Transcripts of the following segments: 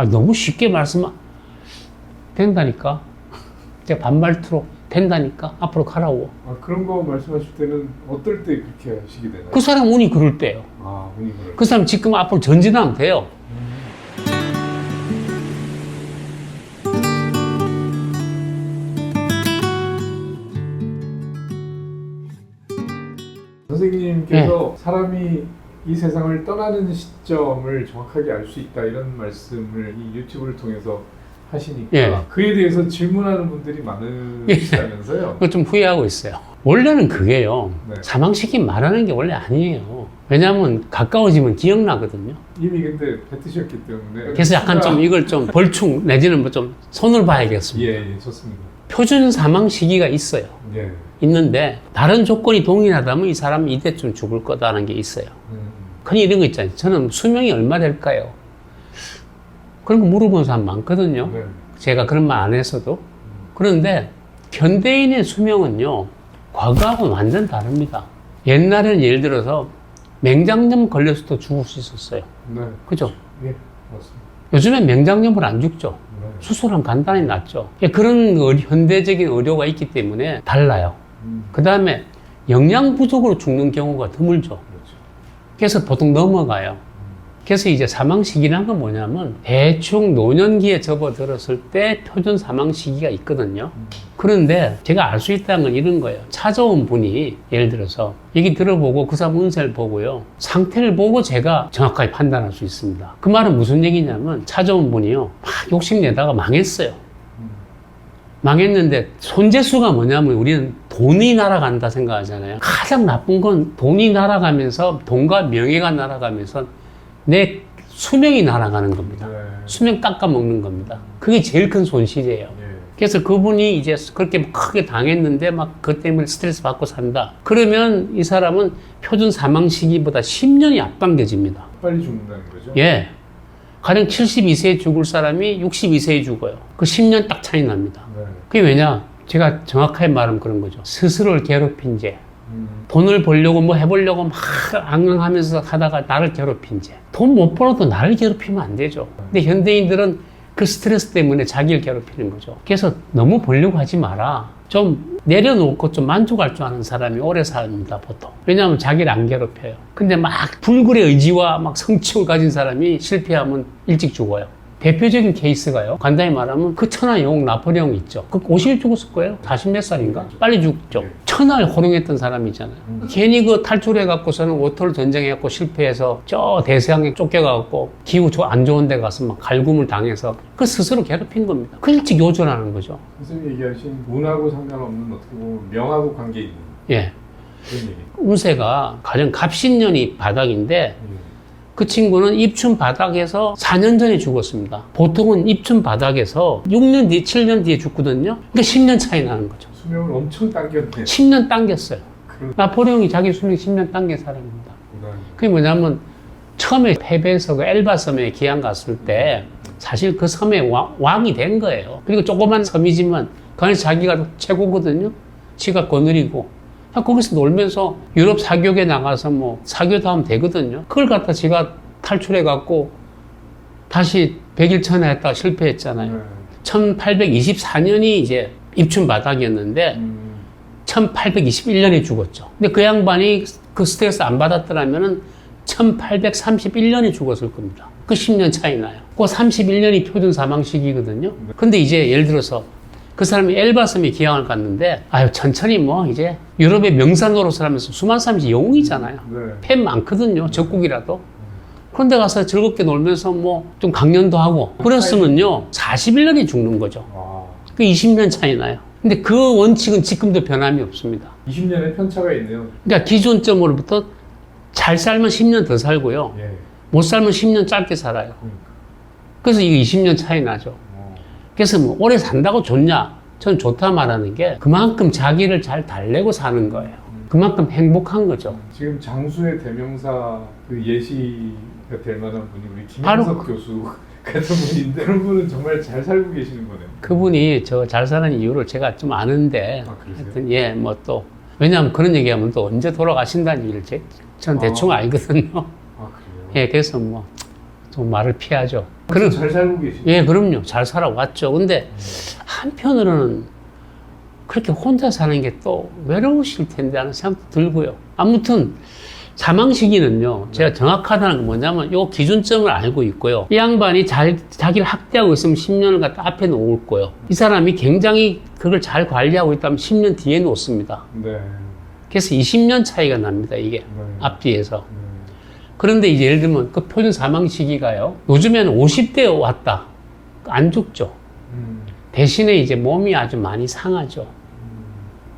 아, 너무 쉽게 말씀, 된다니까. 제가 반말투로 된다니까. 앞으로 가라고. 아, 그런 거 말씀하실 때는 어떨 때 그렇게 하시게 되나요? 그 사람 운이 그럴 때요. 아, 운이 그럴 그 사람 지금 앞으로 전진하면 돼요. 선생님께서 네. 사람이 이 세상을 떠나는 시점을 정확하게 알 수 있다 이런 말씀을 이 유튜브를 통해서 하시니까 예. 그에 대해서 질문하는 분들이 많으시다면서요? 그거 좀 후회하고 있어요. 원래는 그게요. 네. 사망시키 말하는 게 원래 아니에요. 왜냐하면 가까워지면 기억나거든요. 이미 근데 뱉으셨기 때문에 그래서 약간 좀 이걸 좀 벌충 내지는 뭐 좀 손을 봐야겠습니다. 예, 예, 좋습니다. 표준 사망 시기가 있어요. 예. 있는데 다른 조건이 동일하다면 이 사람은 이때쯤 죽을 거다라는 게 있어요. 음, 흔히 이런 거 있잖아요. 저는 수명이 얼마 될까요? 그런 거 물어보는 사람 많거든요. 네. 제가 그런 말안 했어도. 그런데 현대인의 수명은요, 과거하고는 완전 다릅니다. 옛날에는 예를 들어서 맹장염 때 죽을 수 있었어요. 네. 그죠? 예, 맞습니다. 요즘엔 맹장염을 안 죽죠. 네. 수술하면 간단히 낫죠. 예, 그런 의- 현대적인 의료가 있기 때문에 달라요. 음, 그 다음에 영양 부족으로 죽는 경우가 드물죠. 그래서 보통 넘어가요. 그래서 이제 사망 시기란 건 뭐냐면 대충 노년기에 접어들었을 때 표준 사망 시기가 있거든요. 그런데 제가 알 수 있다는 건 이런 거예요. 찾아온 분이 예를 들어서 얘기 들어보고 그 사람 운세를 보고요. 상태를 보고 제가 정확하게 판단할 수 있습니다. 그 말은 무슨 얘기냐면 찾아온 분이요. 막 욕심내다가 망했어요. 망했는데 손재수가 뭐냐면 우리는 돈이 날아간다 생각하잖아요. 가장 나쁜 건 돈이 날아가면서 돈과 명예가 날아가면서 내 수명이 날아가는 겁니다. 네. 수명 깎아먹는 겁니다. 그게 제일 큰 손실이에요. 예. 그래서 그분이 이제 그렇게 크게 당했는데 막 그것 때문에 스트레스 받고 산다. 그러면 이 사람은 표준 사망 시기보다 10년이 앞당겨집니다. 빨리 죽는다는 거죠? 예. 가령 72세에 죽을 사람이 62세에 죽어요. 그 10년 딱 차이 납니다. 네. 그게 왜냐? 제가 정확하게 말하면 그런 거죠. 스스로를 괴롭힌 죄. 음, 돈을 벌려고 뭐 해보려고 막 앙앙하면서 하다가 나를 괴롭힌 죄. 돈 못 벌어도 나를 괴롭히면 안 되죠. 근데 현대인들은 그 스트레스 때문에 자기를 괴롭히는 거죠. 그래서 너무 벌려고 하지 마라. 좀 내려놓고 좀 만족할 줄 아는 사람이 오래 삽니다, 보통. 왜냐하면 자기를 안 괴롭혀요. 근데 막 불굴의 의지와 막 성취욕을 가진 사람이 실패하면 일찍 죽어요. 대표적인 케이스가요. 간단히 말하면 그 천하 영웅 나폴레옹 있죠. 그 50일 죽었을 거예요. 40 몇 살인가? 빨리 죽죠. 천하를 호령했던 사람이잖아요. 괜히 그 탈출해갖고서는 워터를 전쟁해갖고 실패해서 저 대서양에 쫓겨가갖고 기후 조- 안 좋은 데 가서 막 갈굼을 당해서 그 스스로 괴롭힌 겁니다. 그 일찍 요절하는 거죠. 선생님 얘기하신 운하고 상관없는 어떻게 보면 명하고 관계 있는 예. 그런 얘기. 운세가 가령 갑신년이 바닥인데 예. 그 친구는 입춘 바닥에서 4년 전에 죽었습니다. 보통은 입춘 바닥에서 6년 뒤, 7년 뒤에 죽거든요. 그러니까 10년 차이 나는 거죠. 수명을 엄청 당겼네. 10년 당겼어요. 그런 나폴레옹이 자기 수명 10년 당긴 사람입니다. 그게 뭐냐면 처음에 패배해서 그 엘바 섬에 기한 갔을 때 사실 그 섬의 왕, 왕이 된 거예요. 그리고 조그만 섬이지만 그 안에 자기가 최고거든요. 지가 거느리고. 거기서 놀면서 유럽 사교계 나가서 뭐 사교도 하면 되거든요. 그걸 갖다 지가 탈출해 갖고 다시 백일천에 했다가 실패했잖아요. 네. 1824년이 이제 입춘 바닥이었는데 음, 1821년에 죽었죠. 근데 그 양반이 그 스트레스 안 받았더라면은 1831년에 죽었을 겁니다. 그 10년 차이 나요. 그 31년이 표준 사망 시기거든요. 근데 이제 예를 들어서 그 사람이 엘바섬에 기항을 갔는데 아유 천천히 뭐 이제 유럽의 명산 노릇을 하면서 수많은 사람이 영웅이잖아요. 네. 팬 많거든요. 적국이라도. 그런데 가서 즐겁게 놀면서 뭐 좀 강연도 하고 그랬으면요 41년이 죽는 거죠. 아, 그 20년 차이 나요. 근데 그 원칙은 지금도 변함이 없습니다. 20년의 편차가 있네요. 그러니까 기존점으로부터 잘 살면 10년 더 살고요. 예. 못 살면 10년 짧게 살아요. 그러니까. 그래서 이게 20년 차이 나죠. 어, 그래서 뭐 오래 산다고 좋냐? 전 좋다 말하는 게 그만큼 자기를 잘 달래고 사는 거예요. 그만큼 행복한 거죠. 지금 장수의 대명사 그 예시가 될 만한 분이 우리 바로 김영석 교수 같은 분인데 그런 분은 정말 잘 살고 계시는 거네요. 그분이 저 잘 사는 이유를 제가 좀 아는데 아, 그러세요? 하여튼 예, 뭐 또 왜냐하면 그런 얘기하면 또 언제 돌아가신다는 얘기를 제, 전 대충 아. 알거든요. 아 그래요? 예, 그래서 뭐 좀 말을 피하죠. 그럼- 잘 살고 계시죠? 예, 그럼요. 잘 살아왔죠. 근데 한편으로는 그렇게 혼자 사는 게 또 외로우실 텐데 하는 생각도 들고요. 아무튼 사망 시기는요. 제가 정확하다는 건 뭐냐면 요 기준점을 알고 있고요. 이 양반이 잘 자기를 학대하고 있으면 10년을 갖다 앞에 놓을 거예요. 이 사람이 굉장히 그걸 잘 관리하고 있다면 10년 뒤에 놓습니다. 네. 그래서 20년 차이가 납니다. 이게 네. 앞뒤에서. 네. 그런데 이제 예를 들면 그 표준 사망 시기가요. 요즘에는 50대에 왔다. 안 죽죠. 음. 대신에 이제 몸이 아주 많이 상하죠. 음.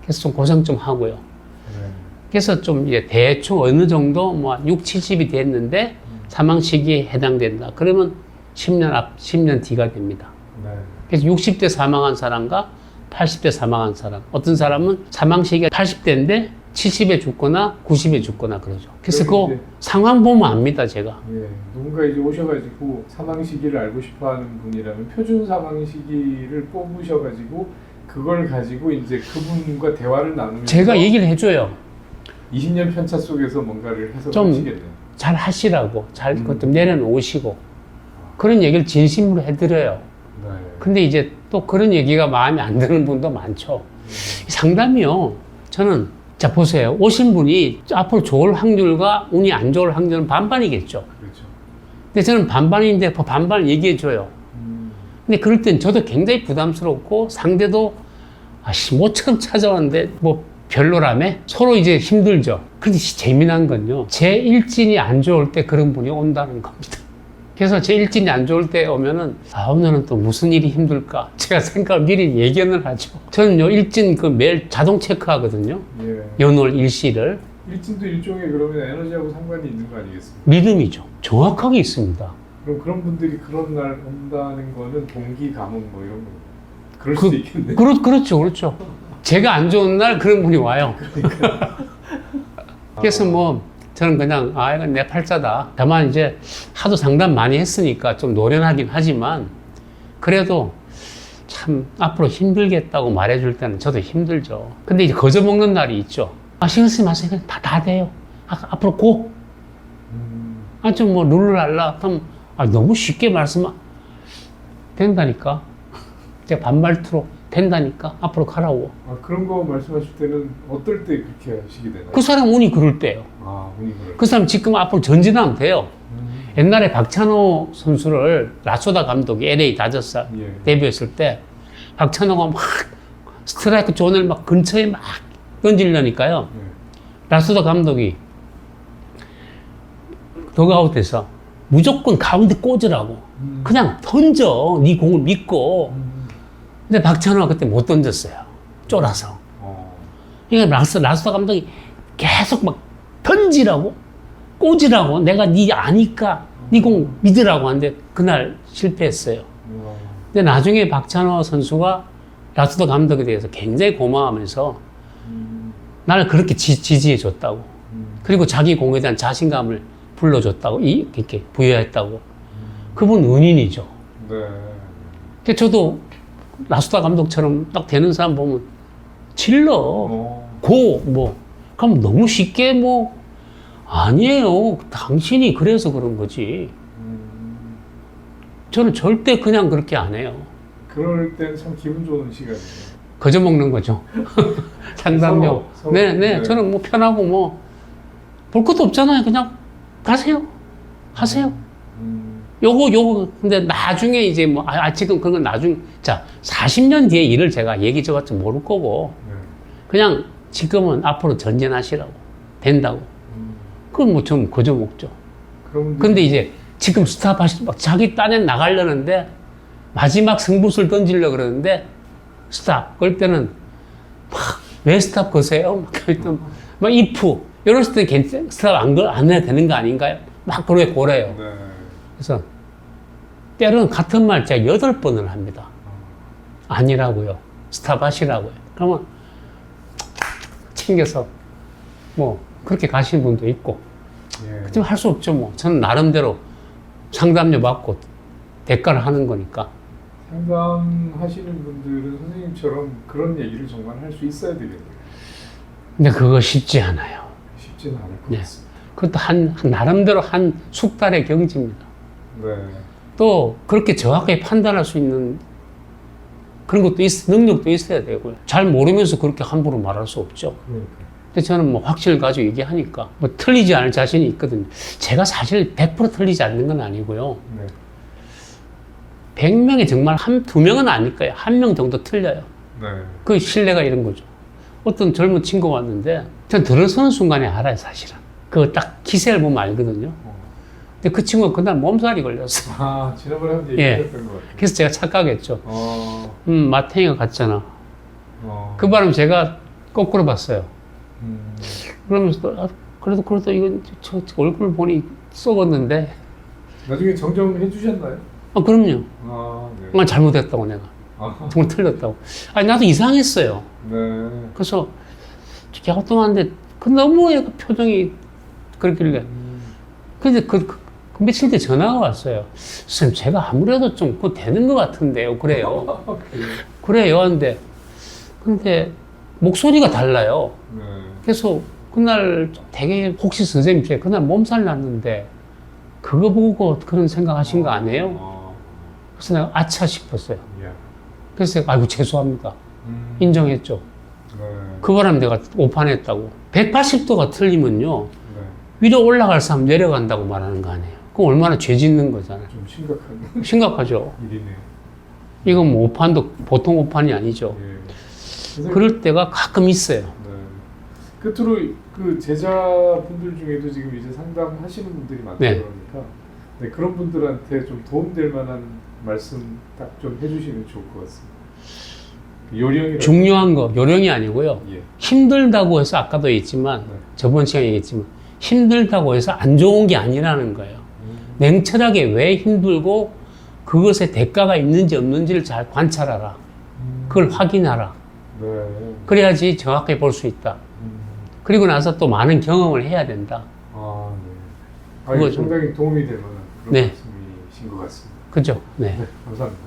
그래서 좀 고생 좀 하고요. 네. 그래서 좀 이제 대충 어느 정도 뭐 6, 70이 됐는데 사망 시기에 해당된다. 그러면 10년 앞, 10년 뒤가 됩니다. 네. 그래서 60대 사망한 사람과 80대 사망한 사람. 어떤 사람은 사망 시기가 80대인데 70에 죽거나 90에 죽거나 그러죠. 그래서 그 상황 보면 압니다, 제가. 예, 누군가 이제 오셔가지고 사망 시기를 알고 싶어 하는 분이라면 표준 사망 시기를 뽑으셔가지고 그걸 가지고 이제 그분과 대화를 나누면서 제가 얘기를 해줘요. 20년 편차 속에서 뭔가를 해석을 좀 하시겠네요. 잘 하시라고. 잘, 음. 그것 좀 내려놓으시고. 그런 얘기를 진심으로 해드려요. 네. 근데 이제 또 그런 얘기가 마음에 안 드는 분도 많죠. 상담이요. 저는, 자, 보세요. 오신 분이 앞으로 좋을 확률과 운이 안 좋을 확률은 반반이겠죠. 그렇죠. 근데 저는 반반인데 그 반반을 얘기해줘요. 음, 근데 그럴 땐 저도 굉장히 부담스럽고 상대도 아씨 뭐처럼 찾아왔는데 뭐 별로라며 서로 이제 힘들죠. 시- 재미난 건요. 제 일진이 안 좋을 때 그런 분이 온다는 겁니다. 그래서 제 일진이 안 좋을 때 오면은 아 오늘은 또 무슨 일이 힘들까 제가 생각을 미리 예견을 하죠. 저는요 일진 그 매일 자동 체크하거든요. 예. 연월 일시를 일진도 일종의 그러면 에너지하고 상관이 있는 거 아니겠습니까? 믿음이죠. 정확하게 있습니다. 그럼 그런 분들이 그런 날 온다는 거는 동기 가문 뭐 이런 거 그럴 그- 수도 있겠네. 그렇, 그렇죠, 그렇죠. 제가 안 좋은 날 그런 분이 와요. 그래서 뭐 저는 그냥 아 이건 내 팔자다. 다만 이제 하도 상담 많이 했으니까 좀 노련하긴 하지만 그래도 참 앞으로 힘들겠다고 말해줄 때는 저도 힘들죠. 근데 이제 거저 먹는 날이 있죠. 아 신경 쓰지 마세요. 다, 다 돼요. 아, 앞으로 고. 음, 아, 좀 뭐 룰을 알라. 그럼 아, 너무 쉽게 말씀 된다니까. 제가 반말투로 된다니까. 앞으로 가라고. 아 그런 거 말씀하실 때는 어떨 때 그렇게 하시게 되나요? 그 사람 운이 그럴 때요. 아 운이 그럴. 그 사람 지금 앞으로 전진하면 돼요. 음, 옛날에 박찬호 선수를 라소다 감독이 LA 다저스 예. 데뷔했을 때 박찬호가 막 스트라이크 존을 막 근처에 막 던지려니까요. 예. 라소다 감독이 더그아웃에서 무조건 가운데 꽂으라고 음. 그냥 던져 네 공을 믿고 음, 근데 박찬호가 그때 못 던졌어요. 쫄아서. 어. 그러니까 라스, 라스다 감독이 계속 막 던지라고 꽂으라고 내가 네 아니까 네 공 믿으라고 하는데 그날 실패했어요. 와. 근데 나중에 박찬호 선수가 라스다 감독에 대해서 굉장히 고마워하면서 음, 나를 그렇게 지, 지지해 줬다고. 음, 그리고 자기 공에 대한 자신감을 불러줬다고 이- 이렇게 부여했다고. 그분 은인이죠. 네. 저도 라스다 감독처럼 딱 되는 사람 보면 질러 어. 고, 뭐. 그럼 너무 쉽게 뭐, 아니에요. 당신이 그래서 그런 거지. 음, 저는 절대 그냥 그렇게 안 해요. 그럴 땐 참 기분 좋은 시간이에요. 거저 먹는 거죠. 상담료. 네, 네, 네. 저는 뭐 편하고 뭐, 볼 것도 없잖아요. 그냥 가세요. 하세요. 음, 요거, 요거. 근데 나중에 이제 뭐, 아, 아, 지금 그건 나중, 자, 40년 뒤에 일을 제가 얘기 줘봤자 모를 거고, 네. 그냥 지금은 앞으로 전진하시라고. 된다고. 음, 그건 뭐좀 거저 먹죠. 근데 이제 지금 스탑 하시, 막 자기 딴에 나가려는데 마지막 승부수를 던지려고 그러는데 스탑. 그럴 때는 막 왜 스탑 거세요? 막 일단 막 이프. 이럴 때 괜찮, 스탑 안, 걸- 안 해야 되는 거 아닌가요? 막 그래 고래요. 네. 그래서 때로는 같은 말 제가 여덟 번을 합니다. 아니라고요. 스탑 하시라고요. 그러면 챙겨서 뭐 그렇게 가시는 분도 있고 예. 좀할수 없죠 뭐. 저는 나름대로 상담료 받고 대가를 하는 거니까. 상담하시는 분들은 선생님처럼 그런 얘기를 정말 할 수 있어야 되겠네요. 근데 그거 쉽지 않아요. 쉽지는 않을 것 네. 같습니다. 그것도 한, 한 나름대로 한 숙달의 경지입니다. 네. 또 그렇게 정확하게 판단할 수 있는 그런 것도 있, 능력도 있어야 되고요. 잘 모르면서 그렇게 함부로 말할 수 없죠. 근데 저는 뭐 확신을 가지고 얘기하니까 뭐 틀리지 않을 자신이 있거든요. 제가 사실 100% 틀리지 않는 건 아니고요. 네. 100명이 정말 한, 두 명은 아닐 거예요. 한 명 정도 틀려요. 네. 그 신뢰가 이런 거죠. 어떤 젊은 친구가 왔는데, 전 들어서는 순간에 알아요, 사실은. 그딱 기세를 보면 알거든요. 어. 근데 그 친구가 그날 몸살이 걸렸어. 아 지난번에 한번 예. 얘기했던 것 같아요. 그래서 제가 착각했죠. 어. 음, 마탱이가 갔잖아. 어. 그 바람 제가 거꾸로 봤어요. 음. 그러면서, 또, 아, 그래도, 그래도 이건 저, 저 얼굴 보니 썩었는데. 나중에 정정해 주셨나요? 아, 그럼요. 아 네. 정말 잘못했다고 내가. 아, 정말 틀렸다고. 아니, 나도 이상했어요. 네. 그래서 갸우뚱한데 그 너무 표정이 그렇길래 음. 근데 그, 그, 그 며칠 뒤에 전화가 왔어요 선생님 제가 아무래도 좀 그거 되는 것 같은데요 그래요 아, 그래요? 그래요 근데 근데 목소리가 달라요 네. 그래서 그날 되게 혹시 선생님 제가 그날 몸살 났는데 그거 보고 그런 생각 하신 거 아니에요? 어. 그래서 내가 아차 싶었어요 예. 그래서 내가 아이고 죄송합니다 음. 인정했죠 네. 그 바람에 내가 오판했다고 180도가 틀리면요 네. 위로 올라갈 사람 내려간다고 말하는 거 아니에요. 그럼 얼마나 죄 짓는 거잖아요. 좀 심각한 심각하죠. 일이네요. 이건 뭐 오판도 보통 오판이 아니죠. 예. 선생님, 그럴 때가 가끔 있어요. 네. 끝으로 그 제자분들 중에도 지금 이제 상담하시는 분들이 많다 네. 그러니까 네, 그런 분들한테 좀 도움될 만한 말씀 딱 좀 해주시면 좋을 것 같습니다. 그 요령이 중요한 거 요령이 아니고요. 예. 힘들다고 해서 아까도 얘기했지만 네. 저번 시간에 얘기했지만 힘들다고 해서 안 좋은 게 아니라는 거예요. 음. 냉철하게 왜 힘들고 그것에 대가가 있는지 없는지를 잘 관찰하라. 음. 그걸 확인하라. 네. 그래야지 정확하게 볼 수 있다. 음. 그리고 나서 또 많은 경험을 해야 된다. 아, 네. 아, 상당히 도움이 될 만한 그런 네. 말씀이신 것 같습니다. 그죠? 네. 네, 감사합니다.